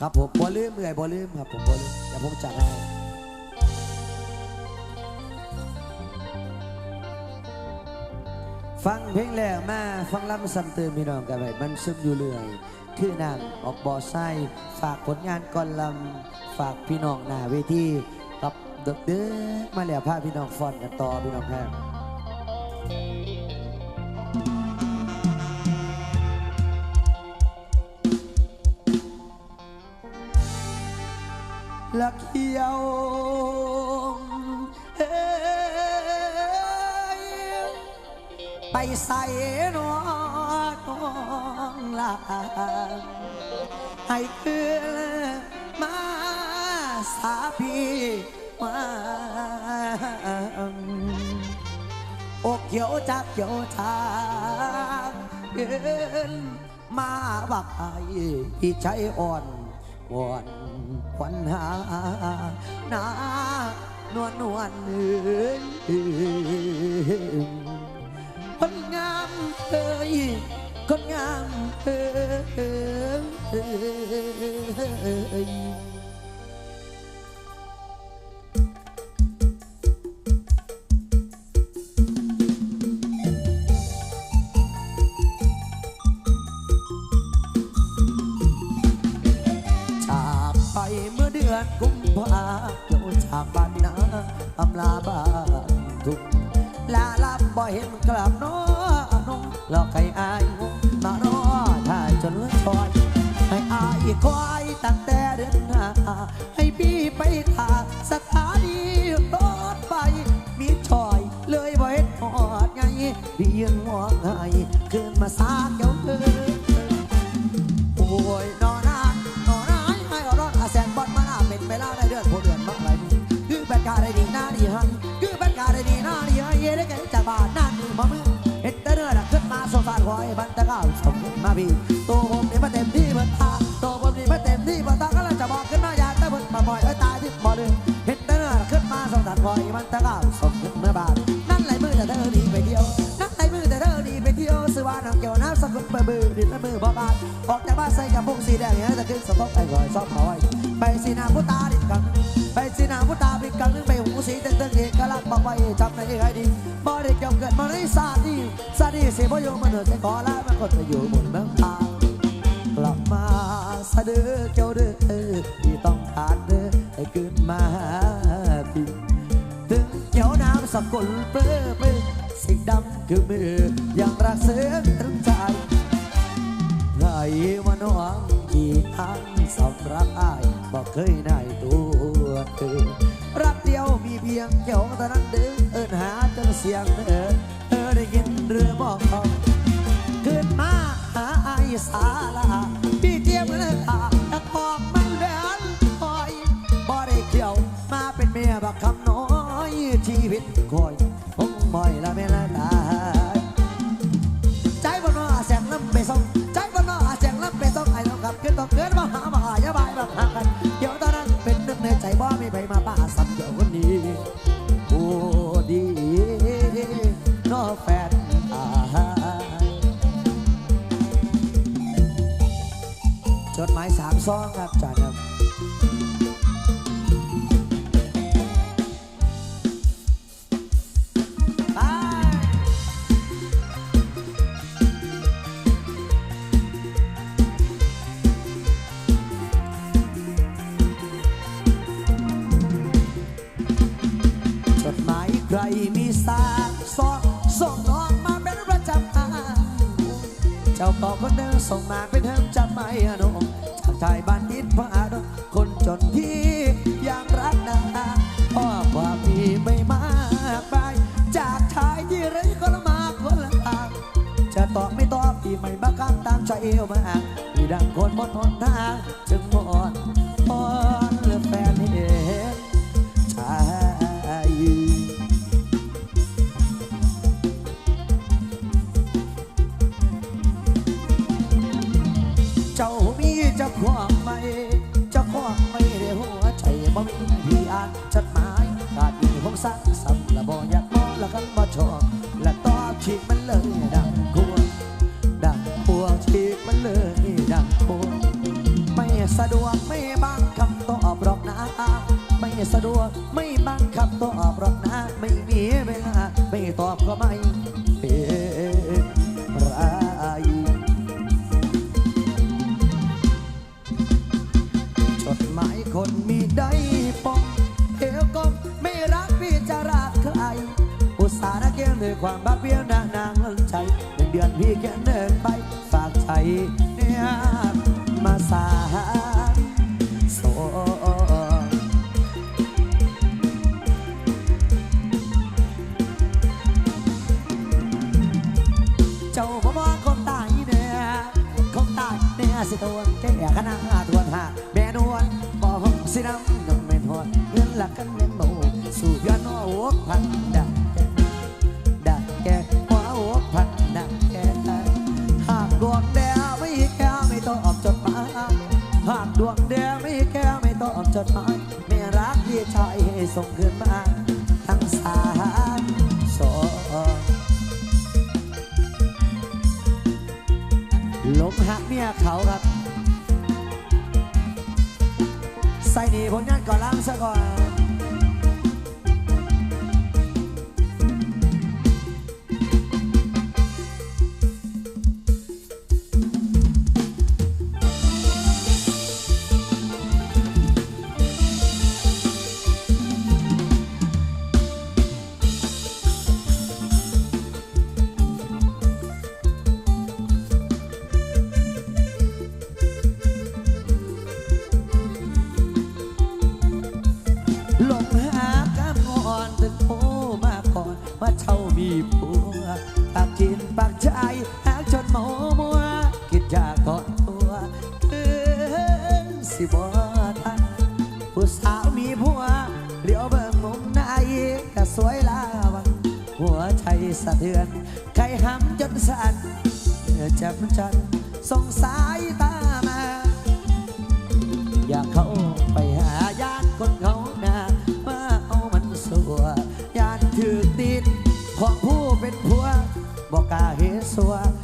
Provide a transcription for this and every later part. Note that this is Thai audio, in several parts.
ครับผมบ่ลืมเมื่อยบ่ลืมครับผมบ่ลืมเดี๋ยวผมจัดให้ฟังเพลงแล้วมาฟังลำซ้ำเติมพี่น้องกันไปมันซึมอยู่เรื่อย คือนางออกบ่อไส้ฝากผลงานก่อนลำฝากพี่น้องหน้าเวทีกับเด็กเด้อมาแล้วพาพี่น้องฟอนกันต่อพี่น้องแพ้ ลักเขียวเอ้ยไปใส่นอน้องลาให้คืนมาสาพี่มาอกเขียวจักเขียวทางเดินมาบักไอ้ที่ใจอ่อน วอนควันหาหนานวลนวลเอ้ยคนงามเอ้ยคนงามเอ้ย มาซากเจ้าเธอโอ้ยนอนนานนอนนานให้เอรอดอาแสนบอลมาหน้าเป็นไปแล้วได้เดือนผู้เดือนมากไรดีคือแบนกาได้ดีหน้าดีให้คือแบนกาได้ดีหน้าดีให้เย่ได้แก่จากบ้านนั่นนี่มามือเห็นแต่เนื้อดักขึ้นมาสงสารคอยบันตะก้าวชมมาพี่ตัวผมนี่มาเต็มที่เบิดตาโตัวผมนี่มาเต็มที่เบิดตากำลังจะบอกขึ้นมาอยากแต่เบิดมาบ่อยเอ้ยตายที่บ่ลืมเห็นแต่เนื้อดักขึ้นมาสงสารคอยบันตะก้าว ยวน้ำสกุลเบอร์บือดินละมือบ่บานออกจากบ้านใส่กับพวกสีแดงอย่างนั้จะขึ้นสะพกไอ้อยชอบเขาไว้ไปสีนาพุตาดิกังไปสีนาพุตาดิกังนึงไปหูสีเตึงตึงเอกลักษณ์บอกไว้จำในเอกให้ดีบ่ได้เกี่ยวเกิดมาในศาสตร์นี้ศาสตร์นี้เสียบ่อยู่มันเหนือใจขอลามันคนไปอยู่บนเมืองตากลับมาสะดือเกี่ยวเด้อที่ต้องการเด้อให้ขึ้นมาพี่ถึงเกี่ยวน้ำสกุลเปลื้อมือสิ่งดำคือมือยังรักเสือตรึงใจ ไงว่าน้งกี่ครั้งสำรักอายบอกเคยนายตัวเธอรักเดียวมีเพียงเกี่ยวเท่านั้นเด้อเอินหาจนเสียงเธอเออได้ยินหรือบอกขึ้นมาหาอายสาลา มีใบมาป้าสับ ต่อคนเดิมส่งมาเป็นเทิมจำไม่หนงจากชายบ้านนิดพระอาดคนจนที่ยังรักนาเพราะความมีไม่มากไปจากชายที่ไร้คนละมาคนละทางจะตอบไม่ตอบที่ไม่บักกันตามใจเอวมาที่ดังคนหมดหนทางจึงหมด ละกันบ่ชอบและต่อบฉีกมันเลยดังกลัดังปวดวฉีกมันเลยดังกลัไม่สะดวกไม่บังคับตอบหรอกนะไม่สะดวกไม่บังคับตอบหรอกนะไม่มี ด้ความบากเบี้ยวนางนางล้นใจหนึ่งเดือนพี่แค่เดินไป ฝากใจเนี่ยมาสาโสเจ้าพ่อบ่คนตายเนี่ยคนตายเนี่ยสิทวนแก่ขนาดทวนหาแม่นวนบ่หงสิน้ำยังไม่ทวนเงินหลักกันเล่นโบสู่ยอดนอวกพันดา ดหมายไม่รักพี่ชายให้ส่งคืนมาทั้งสามสองลมหักเมียเขาครับ ใส่หนีผลงานก่อนล้างซะก่อน ลงหาการงอนถึงโทรมาก่อน ว่าเท่ามีผัวปากจีนปากใจหากจนหมอมัวคิดจยากอดตัวเกินสิบ่ทันผู้สาวมีผัวเลี้ยวเบิ่งมุมไายก็สวยลาวังหัวใจสะเทือนไข่ห้ำจนสั่นเจ็บจันสงสายตามา อยากเข้า boca ressoar.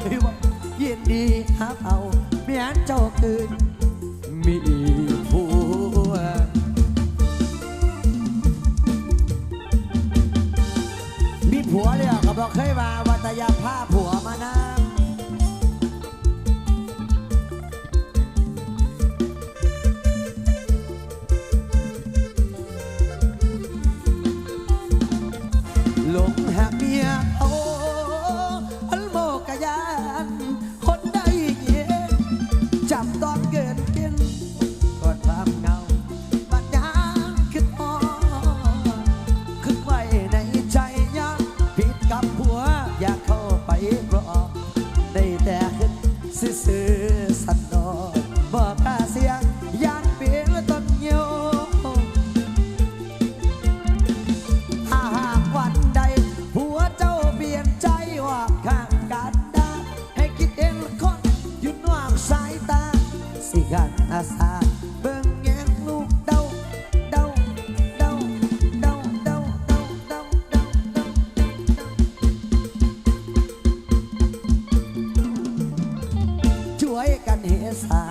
เคยว่าเย็นดีหาเอา as